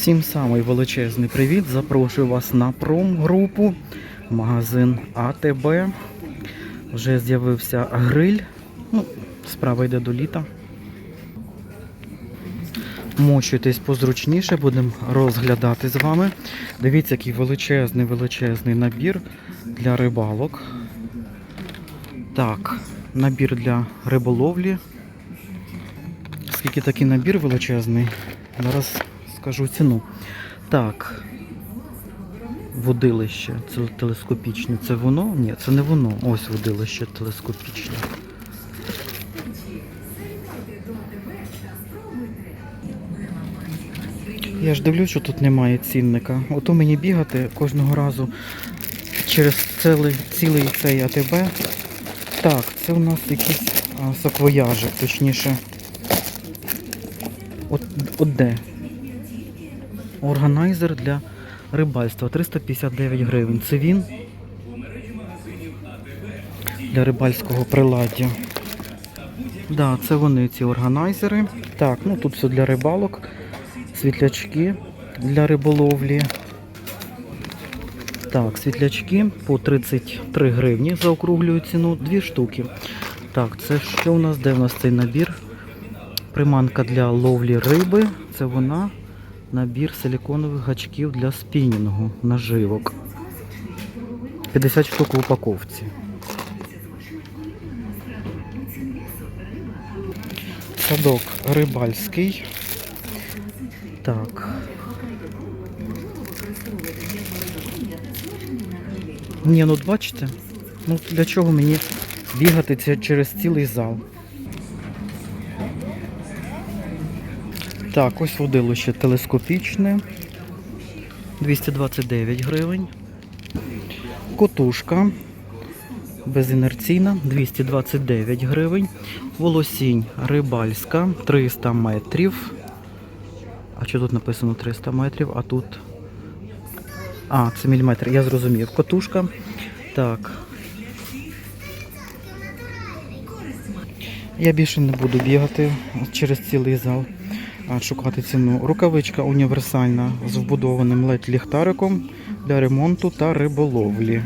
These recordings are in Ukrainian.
Всім самий величезний привіт. Запрошую вас на промгрупу, магазин АТБ. Вже з'явився гриль. Ну, справа йде до літа. Мочуйтесь позручніше, будемо розглядати з вами. Дивіться, який величезний величезний набір для рибалок. Так, набір для риболовлі. Скільки такий набір величезний? Зараз скажу ціну. Так. Водилище. Це телескопічне. Це воно? Ні, це не воно. Ось водилище телескопічне. Я ж дивлюсь, що тут немає цінника. Ото мені бігати кожного разу через цілий, цілий цей АТБ. Так, це у нас якісь а, саквояжі, точніше. От, от де? Органайзер для рибальства 359 гривень. Це він для рибальського приладдя. Да, це вони, ці органайзери. Так, ну тут все для рибалок, світлячки для риболовлі. Так, світлячки по 33 гривні заокруглюю ціну, дві штуки. Так, це що у нас? Де у нас цей набір? Приманка для ловлі риби. Це вона. Набір силіконових гачків для спінінгу наживок. 50 штук в упаковці. Садок рибальський. Так. Ні, ну бачите, ну для чого мені бігати це через цілий зал? Так, ось водилище телескопічне. 229 гривень. Котушка безінерційна 229 гривень. Волосінь рибальська 300 метрів. А що тут написано 300 метрів, а тут. А, це міліметр, я зрозумів. Котушка. Так. Я більше не буду бігати через цілий зал шукати ціну. Рукавичка універсальна з вбудованим ледь ліхтариком для ремонту та риболовлі.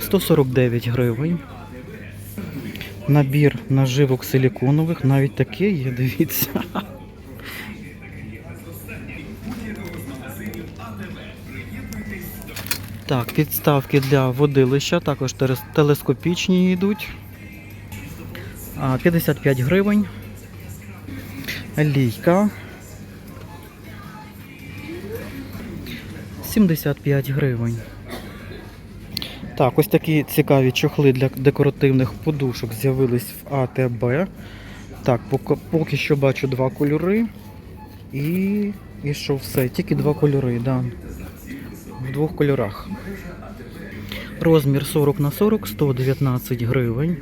149 гривень. Набір наживок силіконових, навіть таке є, дивіться. Так, підставки для водилища, також телескопічні йдуть. 55 гривень. Лійка. 75 гривень. Так, ось такі цікаві чохли для декоративних подушок з'явились в АТБ. Так, поки, що бачу два кольори. І, і що все, тільки два кольори, да. В двох кольорах. Розмір 40 на 40, 119 гривень.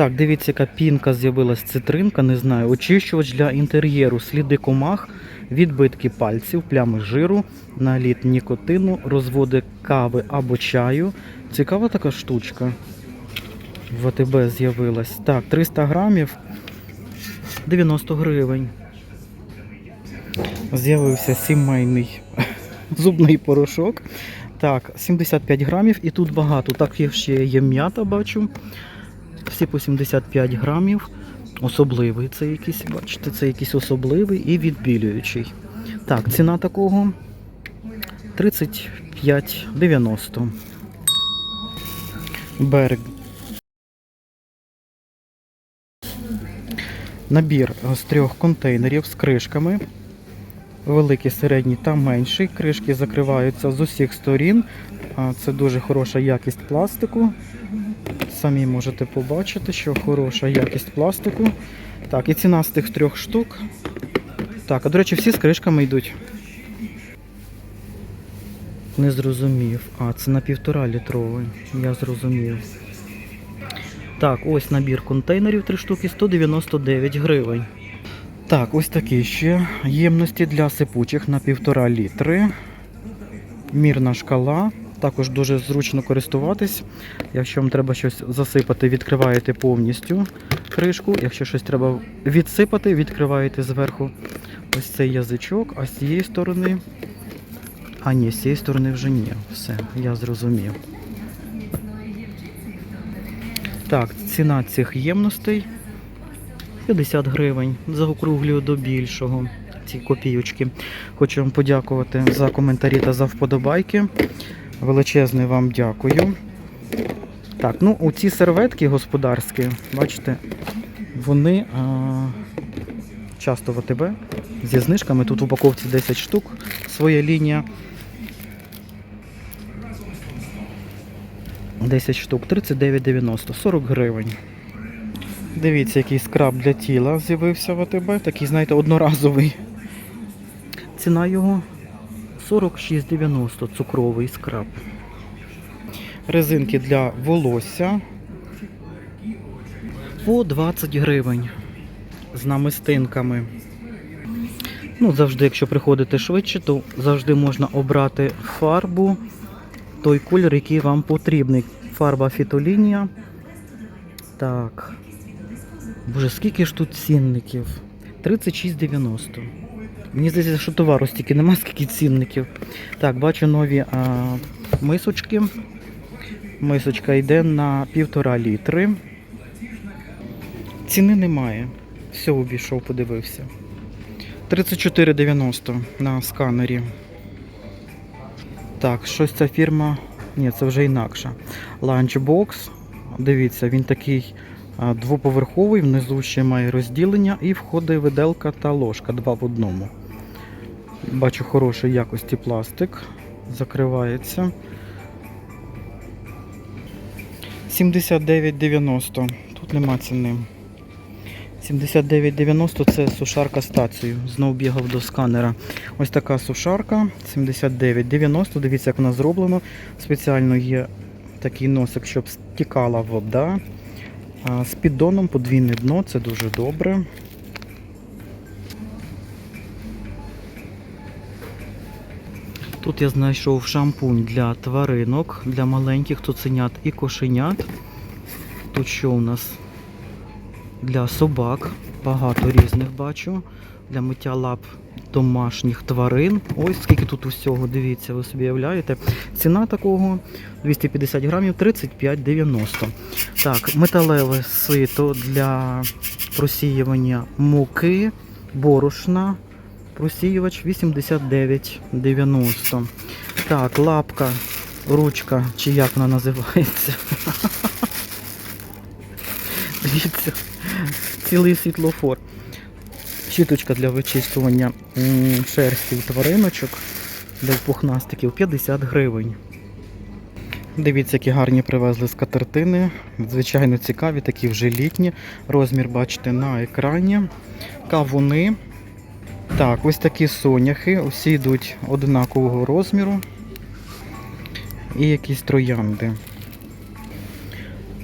Так, дивіться, яка пінка з'явилась цитринка, не знаю. Очищувач для інтер'єру, сліди комах, відбитки пальців, плями жиру, наліт нікотину, розводи кави або чаю. Цікава така штучка. В АТБ з'явилась. Так, 300 грамів 90 гривень. З'явився сімейний зубний порошок. Так, 75 грамів і тут багато. Так, ще є м'ята, бачу. Всі по 75 грамів. Особливий це якийсь, бачите, це якийсь особливий і відбілюючий. Так, ціна такого 35,90. Берег. Набір з трьох контейнерів з кришками. Великий, середній та менший. Кришки закриваються з усіх сторін. Це дуже хороша якість пластику. Самі можете побачити, що хороша якість пластику. Так, і ціна з тих трьох штук. Так, а до речі, всі з кришками йдуть. Не зрозумів. А, це на півтора літровий. Я зрозумів. Так, ось набір контейнерів 3 штуки 199 гривень. Так, ось такі ще ємності для сипучих на півтора літри. Мірна шкала. Також дуже зручно користуватись. Якщо вам треба щось засипати, відкриваєте повністю. кришку. Якщо щось треба відсипати, відкриваєте зверху ось цей язичок, а з цієї сторони. А ні, з цієї сторони вже ні. Все, я зрозумів. Так, ціна цих ємностей 50 гривень. Заокруглюю до більшого. Ці копійочки. Хочу вам подякувати за коментарі та за вподобайки. Величезне вам дякую. Так, ну у ці серветки господарські, бачите, вони а, часто в АТБ зі знижками. Тут в упаковці 10 штук, своя лінія. 10 штук, 39,90, 40 гривень. Дивіться, який скраб для тіла з'явився в АТБ, такий, знаєте, одноразовий. Ціна його 46,90 цукровий скраб. Резинки для волосся по 20 гривень з намистинками. Ну, завжди, якщо приходите швидше, то завжди можна обрати фарбу, той колір, який вам потрібний. Фарба фітолінія. Так. Боже, скільки ж тут цінників? 36,90. Мені здається, що товару стільки нема, скільки цінників. Так, бачу нові а, мисочки. Мисочка йде на півтора літри. Ціни немає. Все обійшов, подивився. 34,90 на сканері. Так, щось ця фірма. Ні, це вже інакша. Lunchbox. Дивіться, він такий двоповерховий, внизу ще має розділення і входить виделка та ложка два в одному. Бачу хорошої якості пластик. Закривається. 79,90. Тут нема ціни. 79,90 це сушарка стацію. Знов бігав до сканера. Ось така сушарка. 79,90. Дивіться, як вона зроблена. Спеціально є такий носик, щоб стікала вода. З піддоном подвійне дно, це дуже добре. Тут я знайшов шампунь для тваринок, для маленьких цуценят і кошенят. Тут що у нас? Для собак. Багато різних бачу. Для миття лап домашніх тварин. Ось скільки тут усього, дивіться, ви собі уявляєте. Ціна такого 250 грамів 35,90. Так, металеве сито для просіювання муки, борошна. Просіювач 89,90. Так, лапка, ручка, чи як вона називається. Дивіться, цілий світлофор. Щіточка для вичистування шерсті у твариночок для пухнастиків 50 гривень. Дивіться, які гарні привезли скатертини. Звичайно цікаві, такі вже літні. Розмір бачите на екрані. Кавуни. Так, ось такі соняхи. Усі йдуть однакового розміру. І якісь троянди.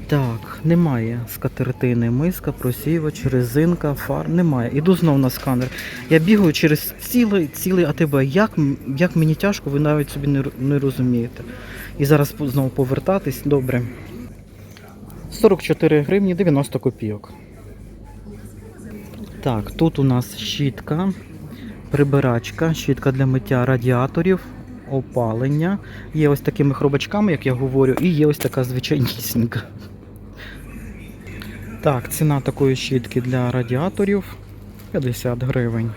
Так, немає скатертини, миска, просіювач, резинка, фар. Немає. Іду знов на сканер. Я бігаю через цілий цілий АТБ. Як, як мені тяжко, ви навіть собі не, не розумієте. І зараз знову повертатись. Добре. 44 гривні 90 копійок. Так, тут у нас щітка, прибирачка, щітка для миття радіаторів, опалення. Є ось такими хробачками, як я говорю, і є ось така звичайнісінька. Так, ціна такої щітки для радіаторів 50 гривень.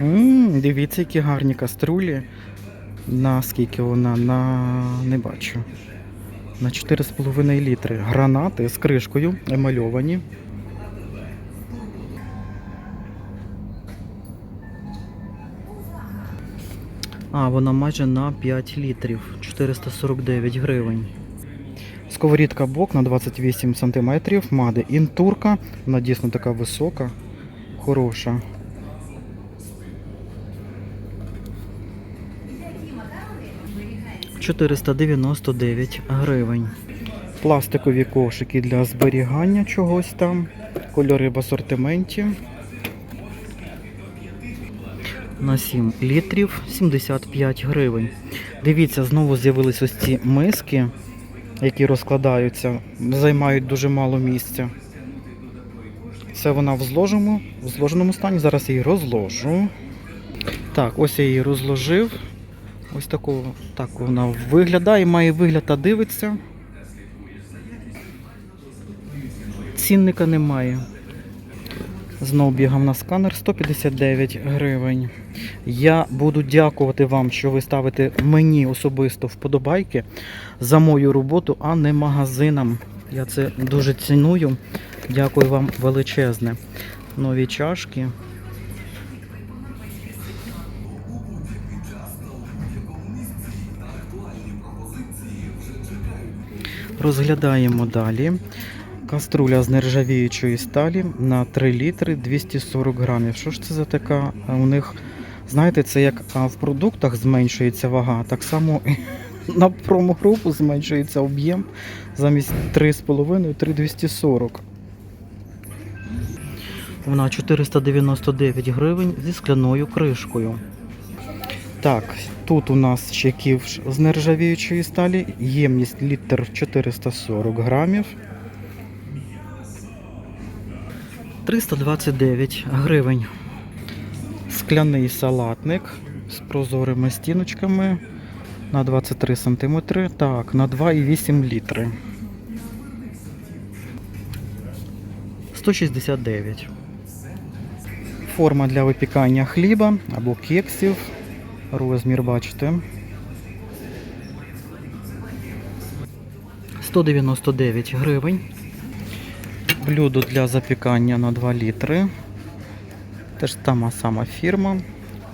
М, дивіться, які гарні каструлі. На скільки вона? На не бачу. На 4,5 літри. Гранати з кришкою емальовані. А, вона майже на 5 літрів. 449 гривень. Сковорідка бок на 28 см. Маде інтурка. Вона дійсно така висока, хороша. «499 гривень. Пластикові кошики для зберігання чогось там. Кольори в асортименті. на 7 літрів 75 гривень. Дивіться, знову з'явились ось ці миски, які розкладаються, займають дуже мало місця. Це вона в зложеному, в зложеному стані. Зараз я її розложу. Так, ось я її розложив. Ось такого, так вона виглядає, має вигляд та дивиться. Цінника немає. Знов бігав на сканер 159 гривень. Я буду дякувати вам, що ви ставите мені особисто вподобайки за мою роботу, а не магазинам. Я це дуже ціную. Дякую вам величезне. Нові чашки. Розглядаємо далі. Каструля з нержавіючої сталі на 3 літри 240 грамів. Що ж це за така? У них, знаєте, це як в продуктах зменшується вага, так само і на промогрупу зменшується об'єм замість 3,5 3240. Вона 499 гривень зі скляною кришкою. Так, тут у нас ще ківш з нержавіючої сталі, ємність літр 440 грамів. 329 гривень. Скляний салатник з прозорими стіночками на 23 см. Так, на 2,8 літри. 169. Форма для випікання хліба або кексів. Розмір бачите. 199 гривень. Блюдо для запікання на 2 літри. Теж та сама фірма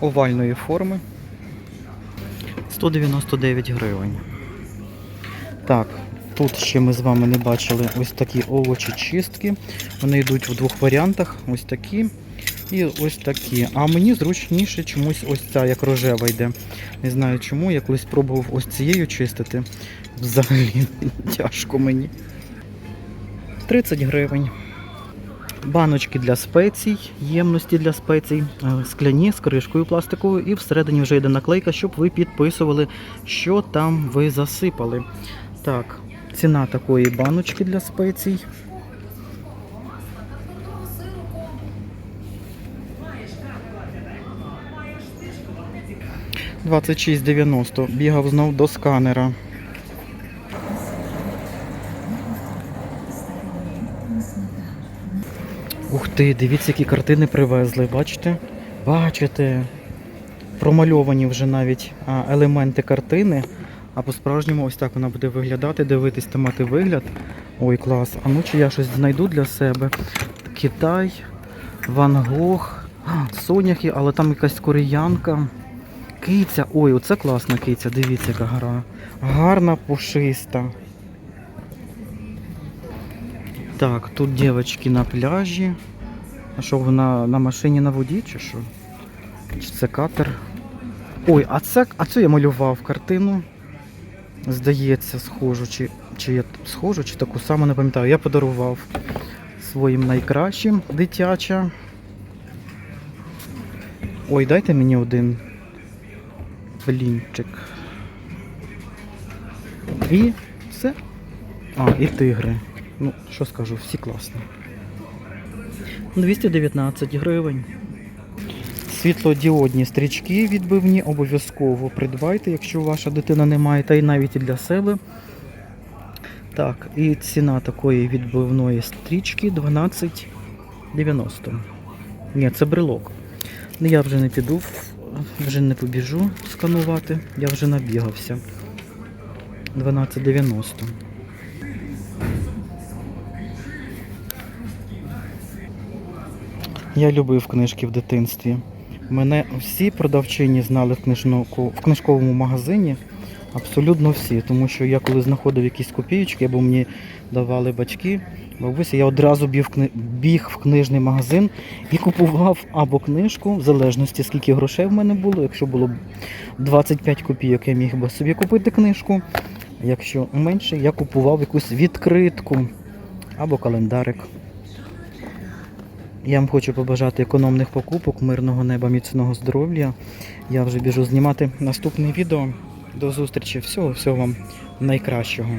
овальної форми. 199 гривень. Так, тут ще ми з вами не бачили ось такі овочі чистки. Вони йдуть в двох варіантах. Ось такі і ось такі. А мені зручніше чомусь ось ця, як рожева йде. Не знаю чому, я колись пробував ось цією чистити. Взагалі тяжко мені. 30 гривень. Баночки для спецій, ємності для спецій, е, скляні з кришкою пластиковою, і всередині вже йде наклейка, щоб ви підписували, що там ви засипали. Так, ціна такої баночки для спецій. Двадцять шість дев'яносто. Бігав знов до сканера. Ух ти, дивіться, які картини привезли, бачите? Бачите? Промальовані вже навіть елементи картини. А по-справжньому ось так вона буде виглядати, дивитись та мати вигляд. Ой, клас. А ну чи я щось знайду для себе? Китай, Ван Гог, Соняхи, але там якась кореянка. Киця. Ой, оце класна киця, дивіться, яка гра. Гарна, пушиста. Так, тут дівчатки на пляжі. А що вона на машині на воді чи що? Чи це катер? Ой, а це, а це я малював картину. Здається, схожу, чи, чи я схожу, чи таку саму не пам'ятаю. Я подарував своїм найкращим дитяча. Ой, дайте мені один блінчик. І все. А, і тигри. Ну, що скажу, всі класні. 219 гривень. Світлодіодні стрічки відбивні обов'язково придбайте, якщо ваша дитина не має, та й навіть і для себе. Так, і ціна такої відбивної стрічки 12,90. Ні, це брелок. Я вже не піду, вже не побіжу сканувати, я вже набігався. 12,90. Я любив книжки в дитинстві. Мене всі продавчині знали в, книжноку, в книжковому магазині. Абсолютно всі. Тому що я коли знаходив якісь копійки, або мені давали батьки, бабуся, я одразу біг в, книжний магазин і купував або книжку, в залежності скільки грошей в мене було. Якщо було 25 копійок, я міг би собі купити книжку. Якщо менше, я купував якусь відкритку або календарик. Я вам хочу побажати економних покупок, мирного неба, міцного здоров'я. Я вже біжу знімати наступне відео. До зустрічі. Всього, всього вам найкращого.